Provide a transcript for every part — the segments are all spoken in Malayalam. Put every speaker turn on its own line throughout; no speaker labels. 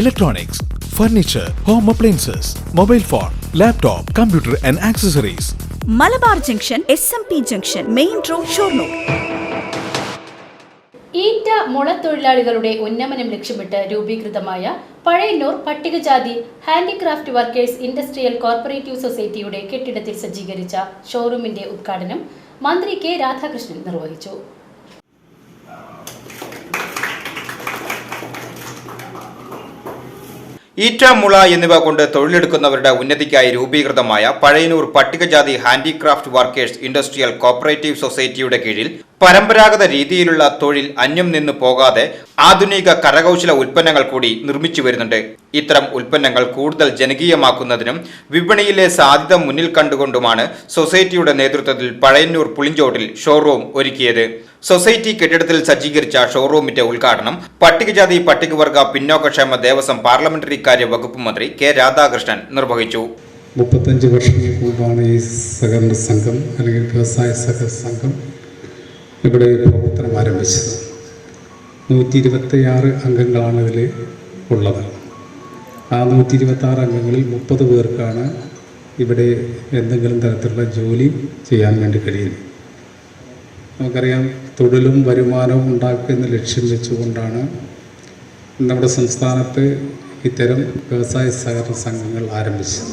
electronics, furniture home appliances mobile phone laptop computer and accessories
Malabar junction S M P junction main road Shoranur.
ഈറ്റ മുളത്തൊഴിലാളികളുടെ ഉന്നമനം ലക്ഷ്യമിട്ട് രൂപീകൃതമായ പഴയന്നൂർ പട്ടികജാതി ഹാൻഡിക്രാഫ്റ്റ് വർക്കേഴ്സ് ഇൻഡസ്ട്രിയൽ കോർപ്പറേറ്റീവ് സൊസൈറ്റിയുടെ കെട്ടിടത്തിൽ സജ്ജീകരിച്ച ഷോറൂമിന്റെ ഉദ്ഘാടനം മന്ത്രി കെ രാധാകൃഷ്ണൻ നിർവഹിച്ചു.
ഈറ്റ മുള എന്നിവ കൊണ്ട് തൊഴിലെടുക്കുന്നവരുടെ ഉന്നതിക്കായി രൂപീകൃതമായ പഴയനൂർ പട്ടികജാതി ഹാൻഡിക്രാഫ്റ്റ് വർക്കേഴ്സ് ഇൻഡസ്ട്രിയൽ കോപ്പറേറ്റീവ് സൊസൈറ്റിയുടെ കീഴിൽ പരമ്പരാഗത രീതിയിലുള്ള തൊഴിൽ അന്യം നിന്ന് പോകാതെ ആധുനിക കരകൗശല ഉൽപ്പന്നങ്ങൾ കൂടി നിർമ്മിച്ചു വരുന്നുണ്ട്. ഇത്തരം ഉൽപ്പന്നങ്ങൾ കൂടുതൽ ജനകീയമാക്കുന്നതിനും വിപണിയിലെ സാധ്യത മുന്നിൽ കണ്ടുകൊണ്ടുമാണ് സൊസൈറ്റിയുടെ നേതൃത്വത്തിൽ പഴയന്നൂർ പുളിഞ്ചോട്ടിൽ ഷോറൂം ഒരുക്കിയത്. സൊസൈറ്റി കെട്ടിടത്തിൽ സജ്ജീകരിച്ച ഷോറൂമിന്റെ ഉദ്ഘാടനം പട്ടികജാതി പട്ടികവർഗ പിന്നോക്കക്ഷേമ ദേവസ്വം പാർലമെന്ററി കാര്യ വകുപ്പ് മന്ത്രി കെ രാധാകൃഷ്ണൻ നിർവഹിച്ചു.
മുപ്പത്തഞ്ച് വർഷങ്ങൾക്ക് മുമ്പാണ് ഈ സഹകരണ സംഘം അല്ലെങ്കിൽ വ്യവസായ സഹകരണ സംഘം ഇവിടെ പ്രവർത്തനം ആരംഭിച്ചത്. നൂറ്റി ഇരുപത്തിയാറ് അംഗങ്ങളാണ് ഇതിൽ ഉള്ളത്. ആ നൂറ്റി ഇരുപത്താറ് അംഗങ്ങളിൽ മുപ്പത് പേർക്കാണ് ഇവിടെ എന്തെങ്കിലും തരത്തിലുള്ള ജോലി ചെയ്യാൻ വേണ്ടി കഴിയുന്നത്. നമുക്കറിയാം തൊഴിലും വരുമാനവും ഉണ്ടാക്കുന്ന ലക്ഷ്യം വെച്ചുകൊണ്ടാണ് നമ്മുടെ സംസ്ഥാനത്ത് ഇത്തരം വ്യവസായ സഹകരണ സംഘങ്ങൾ ആരംഭിച്ചത്.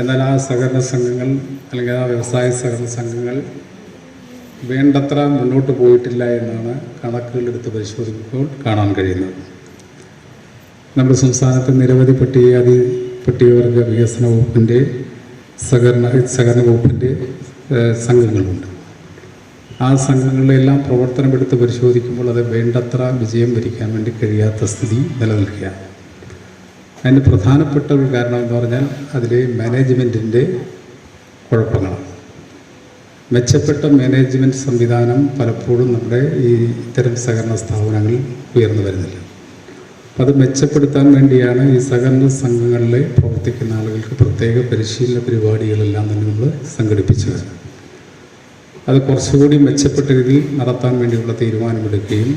എന്നാൽ ആ സഹകരണ സംഘങ്ങൾ അല്ലെങ്കിൽ ആ വ്യവസായ സഹകരണ സംഘങ്ങൾ വേണ്ടത്ര മുന്നോട്ട് പോയിട്ടില്ല എന്നാണ് കണക്കുകൾ എടുത്ത് പരിശോധിക്കുമ്പോൾ കാണാൻ കഴിയുന്നത്. നമ്മുടെ സംസ്ഥാനത്ത് നിരവധി പട്ടികജാതി പട്ടികവർഗ വികസന വകുപ്പിന്റെ സഹകരണ സഹകരണ വകുപ്പിന്റെ സംഘങ്ങളുണ്ട്. ആ സംഘങ്ങളിലെല്ലാം പ്രവർത്തനമെടുത്ത് പരിശോധിക്കുമ്പോൾ അത് വേണ്ടത്ര വിജയം വരിക്കാൻ വേണ്ടി കഴിയാത്ത സ്ഥിതി നിലനിൽക്കുകയാണ് അതിന് പ്രധാനപ്പെട്ട ഒരു കാരണം എന്ന് പറഞ്ഞാൽ അതിലെ മാനേജ്മെന്റിന്റെ കുഴപ്പങ്ങളാണ്. മെച്ചപ്പെട്ട മാനേജ്മെന്റ് സംവിധാനം പലപ്പോഴും നമ്മുടെ ഈ ഇത്തരം സഹകരണ സ്ഥാപനങ്ങളിൽ ഉയർന്നു വരുന്നില്ല. അത് മെച്ചപ്പെടുത്താൻ വേണ്ടിയാണ് ഈ സഹകരണ സംഘങ്ങളിൽ പ്രവർത്തിക്കുന്ന ആളുകൾക്ക് പ്രത്യേക പരിശീലന പരിപാടികളെല്ലാം തന്നെ നമ്മൾ സംഘടിപ്പിച്ചത്. അത് കുറച്ചുകൂടി മെച്ചപ്പെട്ട രീതിയിൽ നടത്താൻ വേണ്ടിയുള്ള തീരുമാനമെടുക്കുകയും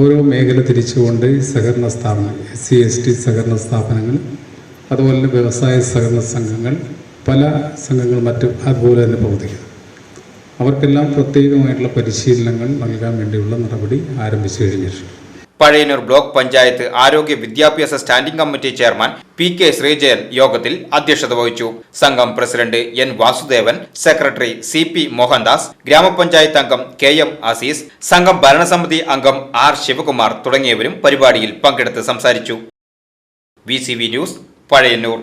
ഓരോ മേഖല തിരിച്ചുകൊണ്ട് സഹകരണ സ്ഥാപനങ്ങൾ എസ് സി എസ് ടി സഹകരണ സ്ഥാപനങ്ങൾ അതുപോലെ തന്നെ വ്യവസായ സഹകരണ സംഘങ്ങൾ പല സംഘങ്ങൾ മറ്റും അതുപോലെ തന്നെ പ്രവർത്തിക്കുന്നു. അവർക്കെല്ലാം പ്രത്യേകമായിട്ടുള്ള പരിശീലനങ്ങൾ നൽകാൻ വേണ്ടിയുള്ള നടപടി ആരംഭിച്ചു കഴിഞ്ഞിട്ടുണ്ട്.
പഴയന്നൂർ ബ്ലോക്ക് പഞ്ചായത്ത് ആരോഗ്യ വിദ്യാഭ്യാസ standing committee chairman P K Sreejayan യോഗത്തിൽ അധ്യക്ഷത വഹിച്ചു. സംഘം president N Vasudevan secretary C P Mohandas ഗ്രാമപഞ്ചായത്ത് അംഗം കെ എം അസീസ് സംഘം ഭരണസമിതി അംഗം ആർ ശിവകുമാർ തുടങ്ങിയവരും പരിപാടിയിൽ പങ്കെടുത്ത് സംസാരിച്ചു. V news Pazhayannur.